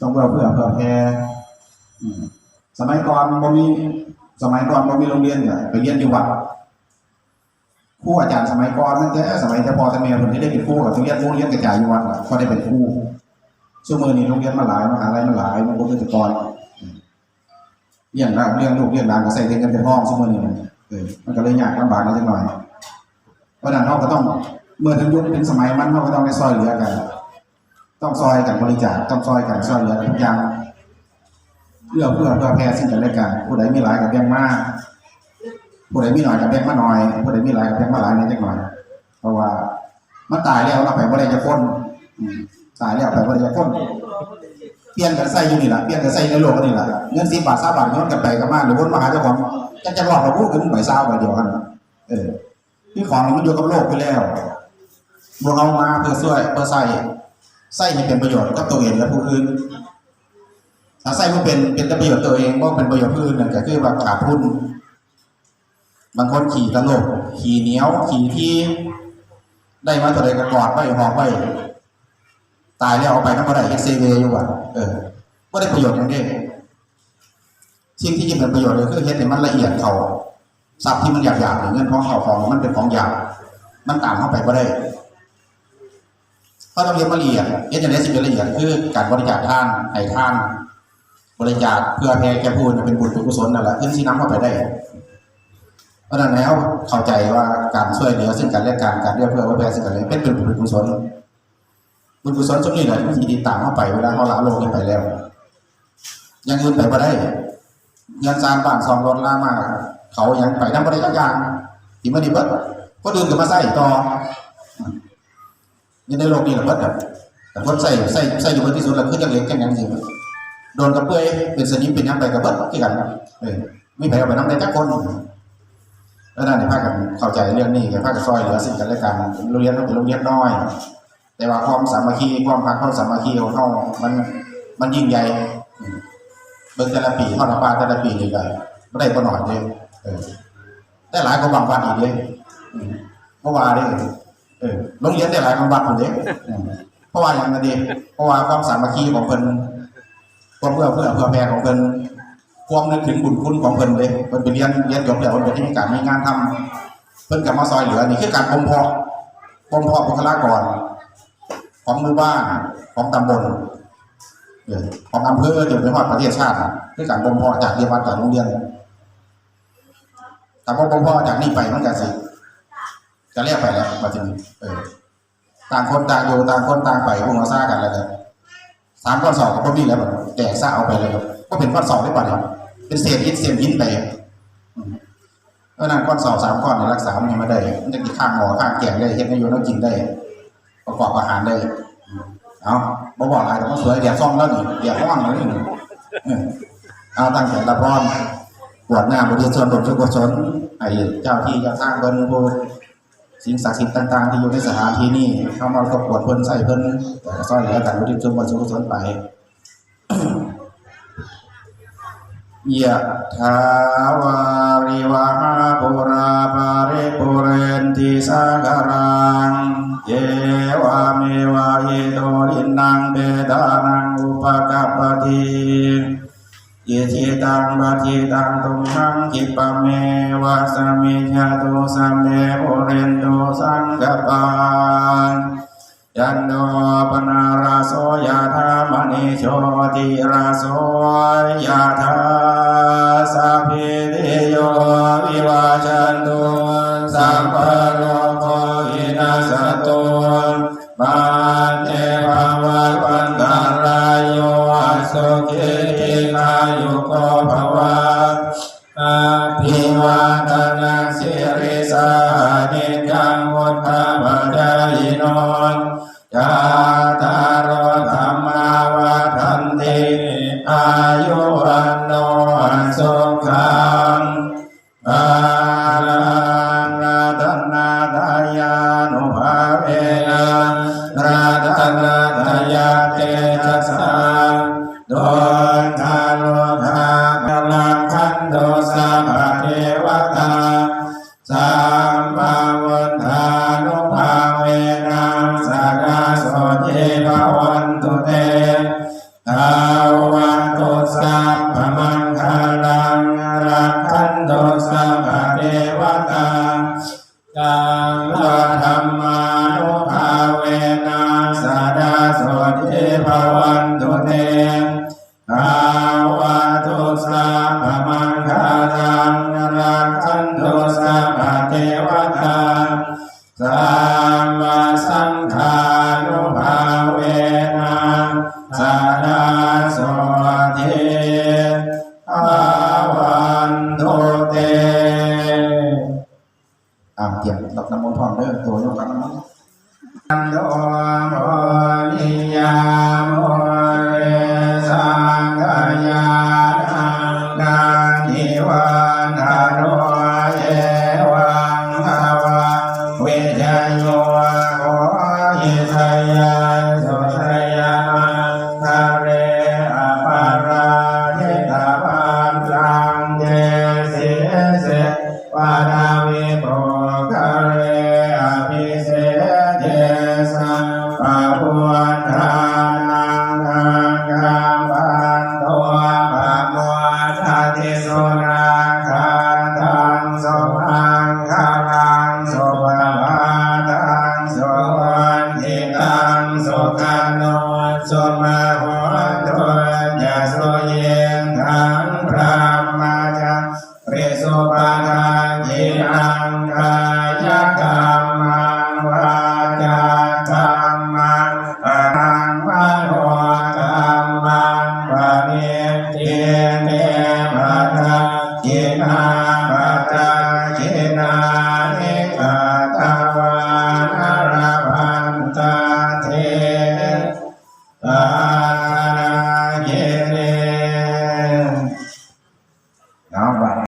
ต้องเพื่อเพื่อเพื่อแพร่สมัยก่อนบ่มีสมัยก่อนบ่มีโรงเรียนเนี่ยไปเรียนอยู่วัดครูอาจารย์สมัยก่อนนั่นแต่สมัยแต่พอแต่แม่เพิ่นที่ได้เป็นครูกับโรงเรียนโรงเรียนกระจายอยู่วัดก็ได้เป็นครูช่วงมือนี้โรงเรียนมาหลายมหาลัยมาหลายมันบ่คือแต่ก่อนอืมเรียนรักเรียนลูกเรียนหลานก็ใส่เงินเป็นห้องช่วมือนี้มันเออมันก็เลยยากลำบากนิดหน่อยเพราะฉะนั้นเราก็ต้องเมื่อถึงยุคถึงสมัยมันเราก็ต้องได้ซอยเหลือกัน ต้องซอยกันบริจาคต้องซอยกันซอยเหลือทุกอย่างเพื่อเพื่อเพื่อแพ้สิ่งกันและกันผู้ใดมีหลายกับแบ่งมากผู้ใดมีหน่อยกับแบ่งมาหน่อยผู้ใดมีหลายกับแบ่งมาหลายนิดจักหน่อยเพราะว่ามันตายแล้วเราไปบ่ได้จะพ้นตายแล้วไปบ่ได้จะพ้นเปลี่ยนกันใส่อยู่นี่แหละเปลี่ยนกันใส่ในโลกนี่แหละเงินสิบบาทสามบาทย้อนกันไปกันมาหรือวนมาหาเจ้าของจะจะหลอกเราพูดกันใบเศร้าใบเดียวกันเออที่ของมันอยู่กับโลกไปแล้วบวกเอามาเพื่อช่วยเพื่อใส่ ใส่ให้เป็นประโยชน์กับตัวเองและผู้อื่นถ้าใส่ไม่เป็นเป็นประโยชน์ตัวเองก็เป็นประโยชน์ผู้อื่นนั่นก็คือว่าขาดทุนบางคนขี่ตลกขี่เหนียว ขี่ที่ได้มาตัวใดก็กอดไว้หอบไว้ตายแล้วเอาไปน้ำมันได้เอ็กซีเวอยู่อะเออว่าได้ประโยชน์อย่างเดียวสิ่งที่ยิ่งเป็นประโยชน์เลยคือเฮ็ดให้มันละเอียดเขาทรัพย์ที่มันหยาบๆหรือเงินทองเขาของมันเป็นของหยาบมันตามเข้าไปก็ได้ เพราะเราเรียนมาละเอียดเอเจนต์สิเป็นละเอียดคือการบริจาคท่านให้ท่าน บริจาคเพื่อแผ่แก่ผู้อื่นเป็นบุญกุศลนั่นแหละขึ้นที่น้ำเข้าไปได้ เพราะนั้นแล้วเข้าใจว่าการช่วยเหลือซึ่งกันและกันการเรียกเพื่อว่าแผ่ซึ่งกันและกันเป็นบุญกุศลบุญกุศลช่วงนี้แหละที่ดีตามเข้าไปเวลาเขาละโลกนี้ไปแล้วยังอื่นไปก็ได้เงินซานบ้านสองรถล่ามากเขายังไปน้ำบริจาคที่มันดีเบิดก็ดื่มกับมาใส่ต่อ ยังในโลกนี้แหละเบิดอะแต่คนใส่ใส่ใส่อยู่บิดที่สุดแล้วคือยังเล็กแค่นั้นจริงโดนกระเปื่อยเป็นสนิมเป็นหยังไปกับเบิดที่กันเออไม่ไปเอาไปน้ำได้จักคนแล้วนั่นในภาคกันเข้าใจเรื่องนี้กับภาคกันซอยเหลือสิ่งกันและกันโรงเรียนต้องเป็นโรงเรียนน้อย แต่ว่าความสามัคคีความพักความสามัคคีของเขามันมันยิ่งใหญ่เบิ่งแต่ละปีเท่าละปาแต่ละปีนี่ก็ไม่ได้ก็หน่อยเดียวเออได้หลายกว่าบางวันอีกเลยอืมเพราะว่าเด้ เออโรงเรียนได้หลายกว่าบางวันเลยอืมเพราะว่าอย่างนั้นเองเพราะว่าความสามัคคีของเพิ่นความเพื่อเพื่อเพื่อแผ่ของเพิ่นความนึกถึงบุญคุณของเพิ่นเลยเพิ่นไปเรียนเรียนจบแล้วเพิ่นไปที่มีการมีงานทำเพิ่นกลับมาซอยเหลือนี่คือการบ่มเพาะบ่มเพาะบุคลากรของหมู่บ้านของตำบลเออของอำเภอจนไปฮอดประเทศชาติคือการบ่มเพาะจากเรียนวัดจากโรงเรียนแต่พอพ่อจากนี่ไปมันก็สิ จะเรียกไปแล้วมาถึงเออต่างคนต่างอยู่ต่างคนต่างไปพวกเราซ่ากันแล้วเลยสามข้อนสอบก็บ่มีแล้วแบบแตกซ่าเอาไปเลยครับก็เป็นข้อนสอบได้ป่ะเนี่ยเป็นเศษหินเศษหินไปเพราะนั้นข้อนสอบสามข้อนเนี่ยรักษามันไม่ได้มันจะมีข้างหมอข้างแกงได้เฮ็ดให้อยู่แล้วกินได้ ประกอบอาหารได้เอาบ่บอกอะไรแต่ก็สวยเดี๋ยวซ่อมแล้วนี่เดี๋ยวห้องแล้วนี่เอาตั้งใจรับพรบวชหน้าบริสุทธิ์บทชุกศลให้เจ้าที่เจ้าทางเพิ่นผู้ สิ่งศักดิ์สิทธิ์ต่างๆ ที่อยู่ในสถานที่นี้เข้ามาประกวดเพิ่นใส่เพิ่นแต่ก็ซอยเหลือกันบริสุทธิ์บทชุกศลไปยะถาวาริวหาปุราภาริปุเรนติสาคารังเยวาเมวะเยโตรินังเบดานังอุปกัปปติ เยิทิตังปฏิตังตุมหังคิปะเมวะสมิญาตุสัมเมปุเรนโตสังกปปันยันโนปนาราโสยาธามณิโชติราโสยาธาสัพพิติโยวิวาจันตุสัพพโลกโควินาสตุมาเตภวัตวันต สุขิตินายุโกภวะอาภิวาทนาสิริสานิจังวุฒาปจายโนนจาตารธรรมาวาทันติอายุวันโนสุขังปาลังรัตนาทายานุภาเวนะรัตนาทายาเตชะสา โดนาโลคากลังคันโตสัมภเทวตาสัมปวันทานุภาเวนังสักาโสเทววันตุเตทาวันโตสัพพมังคลังรักขันโตสัมภเทวตา มังคารังนารักขันโทสัพเทวตาสามมาสังฆานุภาเวนะสัดาสุทิอาวันโทเตอ่าเตรียมรับนำมนต์พร้อมเด้อตัวยกรัน้ำมนต์ ภะวันทา Morena.